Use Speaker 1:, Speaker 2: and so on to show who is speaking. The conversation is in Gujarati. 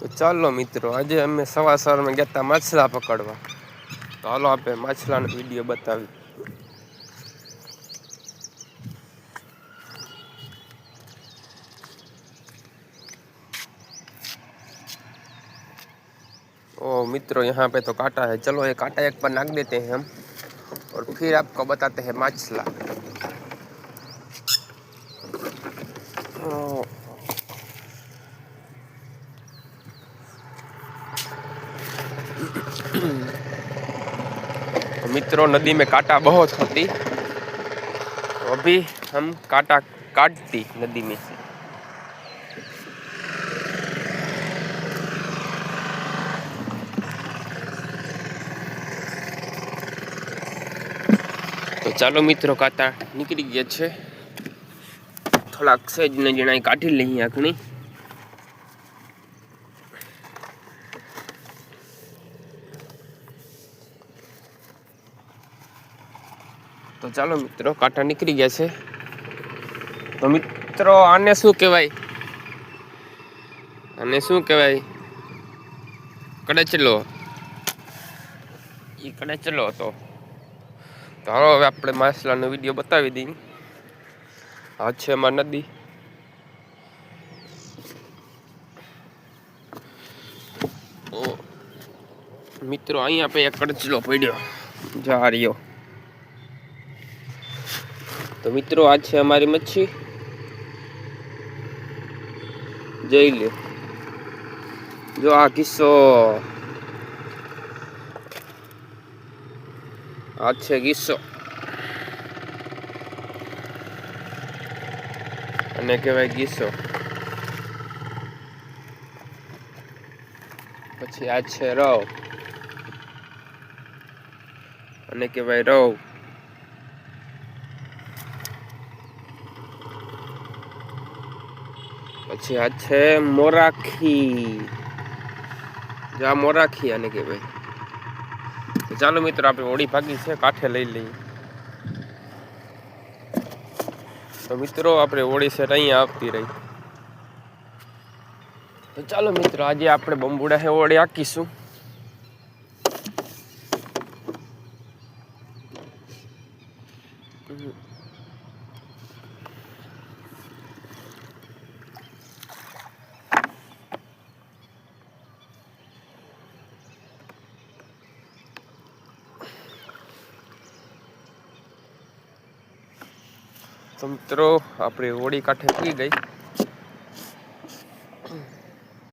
Speaker 1: તો ચાલો મિત્રો આજે અમે સવાર સવારમાં ગયા હતા માછલા પકડવા તો હાલો આપણે માછલાનો વિડીયો બતાવી ओ मित्रों यहाँ पे तो कांटा है चलो ये कांटा एक पर नाक देते हैं हम और फिर आपको बताते हैं माछला ओ, मित्रों नदी में कांटा बहुत होती तो अभी हम कांटा काटती नदी में से તો ચાલો મિત્રો કાંટા નીકળી ગયા છે થોડાક સહેજ ને જણાય કાઢી લઈએ આખણી તો ચાલો મિત્રો કાંટા નીકળી ગયા છે. તો મિત્રો, આને શું કહેવાય? આને શું કહેવાય? કડચલો. એ કડચલો હતો. તો હાલો, હવે આપણે માછલાનો વીડિયો બતાવી દઈએ. આ છે એમાં નદી. મિત્રો, અહીંયા આપણે કડચલો પડ્યો. જા રહ્યો. તો મિત્રો, આ છે અમારી મચ્છી. જોઈ લ્યો. જો આ કિસ્સો. આ છે કિસ્સો. અને કહેવાય ગીસો પછી આ છે રવ. અને કહેવાય રવ. પછી આ છે મોરાખી. આ મોરાખી આને કહેવાય. ચાલો મિત્રો, આપણે ઓળી ભાગી છે, કાંઠે લઈ લઈએ. તો મિત્રો, આપણે ઓળી સેટ અહીંયા આપતી રહી. તો ચાલો મિત્રો, આજે આપણે બંબુડા હે ઓળી આંકીશું. તો મિત્રો આપણે હોળી કાંઠે પી ગઈ.